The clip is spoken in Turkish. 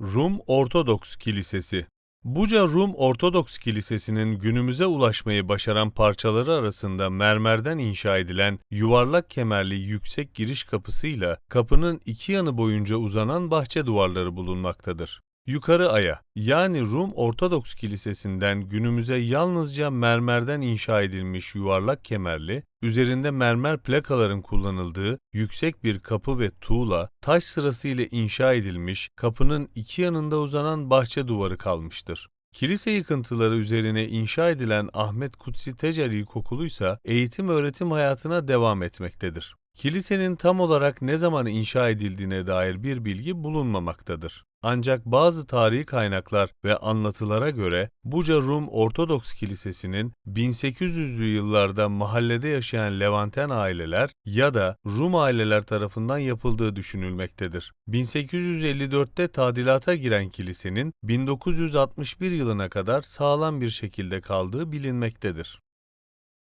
Rum Ortodoks Kilisesi Buca Rum Ortodoks Kilisesi'nin günümüze ulaşmayı başaran parçaları arasında mermerden inşa edilen yuvarlak kemerli yüksek giriş kapısıyla kapının iki yanı boyunca uzanan bahçe duvarları bulunmaktadır. Yukarı aya yani Rum Ortodoks Kilisesi'nden günümüze yalnızca mermerden inşa edilmiş yuvarlak kemerli, üzerinde mermer plakaların kullanıldığı yüksek bir kapı ve tuğla, taş sırasıyla inşa edilmiş kapının iki yanında uzanan bahçe duvarı kalmıştır. Kilise yıkıntıları üzerine inşa edilen Ahmet Kutsi Tecer İlkokulu ise eğitim öğretim hayatına devam etmektedir. Kilisenin tam olarak ne zaman inşa edildiğine dair bir bilgi bulunmamaktadır. Ancak bazı tarihi kaynaklar ve anlatılara göre Buca Rum Ortodoks Kilisesi'nin 1800'lü yıllarda mahallede yaşayan Levanten aileler ya da Rum aileler tarafından yapıldığı düşünülmektedir. 1854'te tadilata giren kilisenin 1961 yılına kadar sağlam bir şekilde kaldığı bilinmektedir.